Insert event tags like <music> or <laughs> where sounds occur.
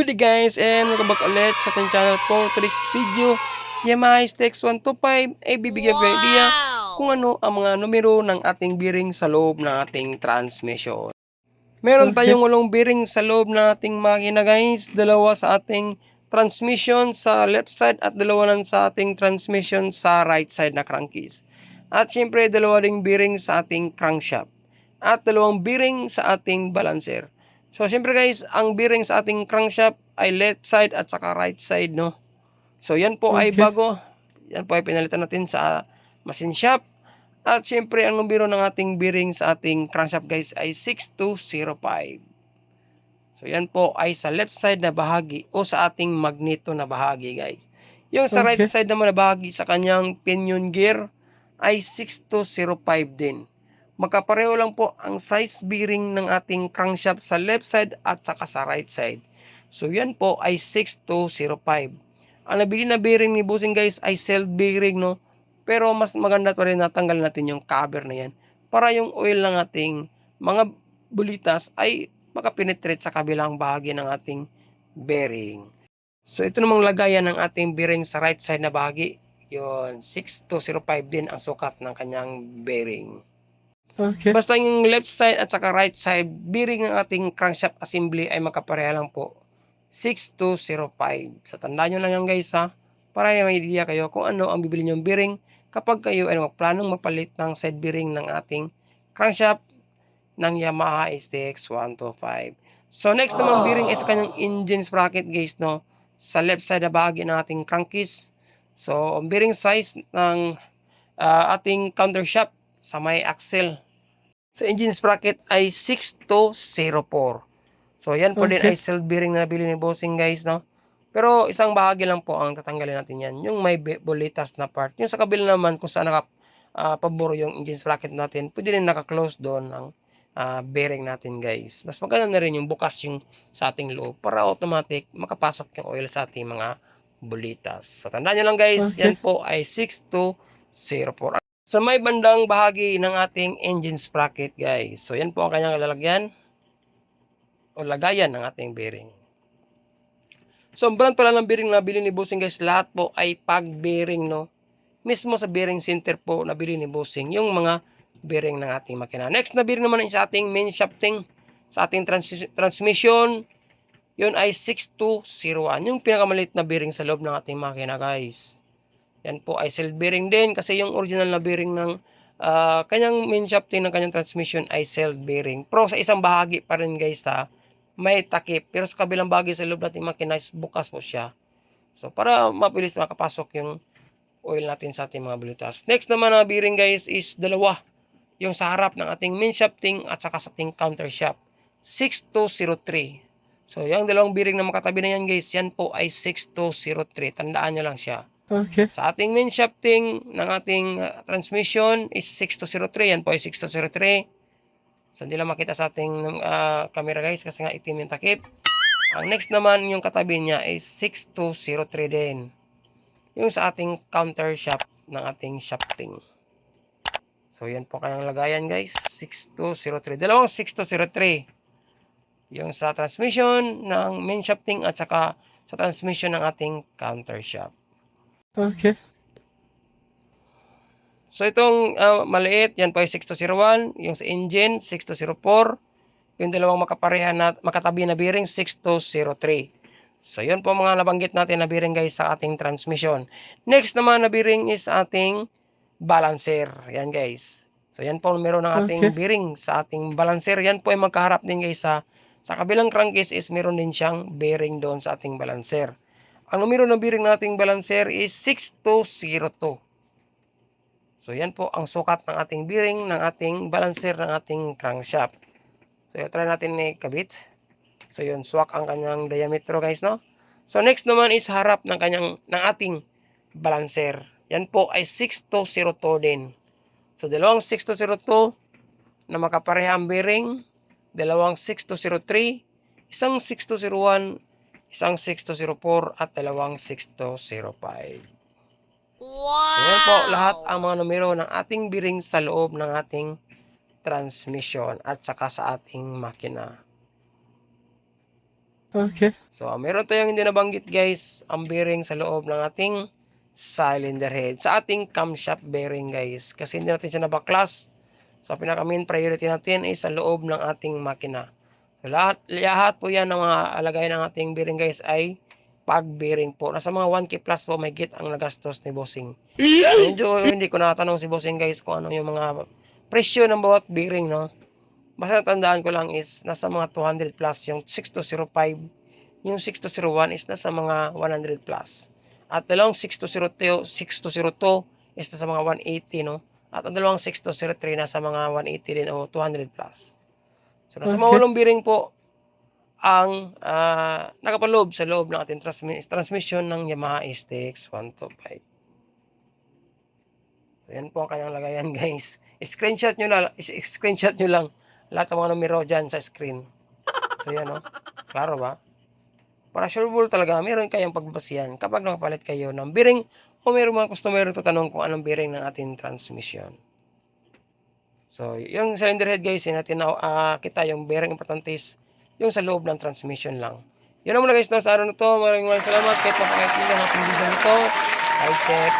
Good day guys and welcome back ulit sa ating channel for today's video. Yamaha STX 125 ay bibigyan ko ng idea kung ano ang mga numero ng ating bearing sa loob ng ating transmission. Meron tayong walong bearing sa loob ng ating makina guys. Dalawa sa ating transmission sa left side at dalawa lang sa ating transmission sa right side na crankcase. At syempre dalawa ding bearing sa ating crankshaft. At dalawang bearing sa ating balancer. So, syempre guys, ang bearing sa ating crankshaft ay left side at saka right side, no? So, yan po ay Okay. bago. Yan po ay pinalitan natin sa machine shop. At syempre, ang numero ng ating bearing sa ating crankshaft guys ay 6205. So, yan po ay sa left side na bahagi o sa ating magneto na bahagi guys. Yung sa right Okay. side naman na bahagi sa kanyang pinion gear ay 6205 din. Magkapareho lang po ang size bearing ng ating crankshaft sa left side at saka sa right side. So yan po ay 6205. Ang nabili na bearing ni Busing guys ay self bearing no. Pero mas maganda pa rin natanggal natin yung cover na yan para yung oil ng ating mga bulitas ay makapenetrate sa kabilang bahagi ng ating bearing. So ito namang lagayan ng ating bearing sa right side na bahagi. Yun, 6205 din ang sukat ng kanyang bearing. Okay. Basta yung left side at saka right side bearing ng ating crankshaft assembly ay magkapareha lang po. 6205. So tandaan nyo lang yan guys ha. Para may idea kayo kung ano ang bibili nyong bearing kapag kayo ay planong mapalit ng side bearing ng ating crankshaft ng Yamaha STX 125. So next naman bearing is kanyang engine sprocket guys no. Sa left side na bahagi ng ating crankcase. So ang bearing size ng ah, ating counter shaft sa may axle sa engine sprocket ay 6204. So, yan po din Okay. ay self bearing na nabili ni Bossing guys, no? Pero isang bahagi lang po ang tatanggalin natin yan. Yung may bulitas na part. Yung sa kabila naman kung saan naka paboro yung engine sprocket natin, pwede rin naka-close doon ang ah, bearing natin guys. Mas maganda na rin yung bukas yung sa ating loob para automatic makapasok yung oil sa ating mga bulitas. So, tandaan nyo lang guys, Okay. yan po ay 6204. Sa may bandang bahagi ng ating engine sprocket guys. So yan po ang kanyang lalagyan o lagayan ng ating bearing. So ang brand pala ng bearing na bili ni Bossing guys, lahat po ay pag bearing no. Mismo sa bearing center po na bili ni Bossing yung mga bearing ng ating makina. Next na bearing naman ay sa ating main shafting, sa ating trans- transmission, yun ay 6201. Yung pinakamaliit na bearing sa loob ng ating makina guys. Yan po ay self bearing din kasi yung original na bearing ng ah, kanyang main shafting ng kanyang transmission ay self bearing. Pero sa isang bahagi pa rin guys ha, may takip. Pero sa kabilang bahagi sa loob nating makina bukas po siya. So para mabilis makapasok yung oil natin sa ating mga bulitas. Next naman na bearing guys is dalawa. Yung sa harap ng ating main shafting at saka sa ating counter shaft. 6203. So yung dalawang bearing na makatabi na yan guys, yan po ay 6203. Tandaan nyo lang siya. Okay. Sa ating main shafting ng ating uh, transmission is 6203. Yan po ay 6203. So, hindi lang makita sa ating uh, camera guys kasi nga itim yung takip. Ang next naman yung katabi niya is 6203 din. Yung sa ating counter shaft ng ating shafting. So, yan po kayang lagayan guys. 6203. Dalawang 6203. Yung sa transmission ng main shafting at saka sa transmission ng ating counter shaft. Okay. So itong ah, maliit, yan po ay 6201, yung sa engine 6204, yung dalawang makapareha na makatabi na bearing 6203. So yun po mga nabanggit natin na bearing guys sa ating transmission. Next naman na bearing is ating balancer. Yan guys. So yan po numero ng ating Okay. bearing sa ating balancer. Yan po ay magkaharap din guys sa sa kabilang crankcase is meron din siyang bearing doon sa ating balancer. Ang numero ng bearing nating balancer is 6202. So yan po ang sukat ng ating bearing, ng ating balancer, ng ating crankshaft. So try natin ni kabit. So yun, swak ang kanyang diametro guys, no? So next naman is harap ng kanyang, ng ating balancer. Yan po ay 6202 din. So dalawang 6202 na makapareha ang bearing, dalawang 6203, isang 6201, isang 6204 at dalawang 6205. So, yan po lahat ang mga numero ng ating bearing sa loob ng ating transmission at saka sa ating makina. Okay. So, meron tayong hindi nabanggit guys, ang bearing sa loob ng ating cylinder head. Sa ating camshaft bearing guys. Kasi hindi natin siya nabaklas. So, pinaka main priority natin ay sa loob ng ating makina. So, lahat, lahat po yan ng mga alagay ng ating bearing guys ay pag bearing po. Nasa mga 1K plus po may git ang nagastos ni Bossing. So, medyo hindi ko natanong si Bossing guys kung ano yung mga presyo ng bawat bearing no. Basta tandaan ko lang is nasa mga 200 plus yung 6205 yung 6201 is nasa mga 100 plus. At dalawang 6202, 6202 is nasa mga 180 no. At ang dalawang 6203 nasa mga 180 din o 200 plus. So nasa walong bearing po ang ah, nakapaloob sa loob ng ating transmi- transmission ng Yamaha STX 125. So yan po ang kanyang lagayan <laughs> guys. Screenshot nyo is- screenshot nyo lang lahat ng mga numero dyan sa screen. So yan o. Klaro ba? Para sureable talaga, meron kayong pagbasihan kapag nakapalit kayo ng bearing o meron mga customer na tatanong kung anong bearing ng ating transmission. So, yung cylinder head guys, yun natin na ah, kita yung bearing importante yung sa loob ng transmission lang. Yun naman na guys, no, sa araw na to, maraming maraming salamat kahit napakaitin lang ating video nito. Like, share,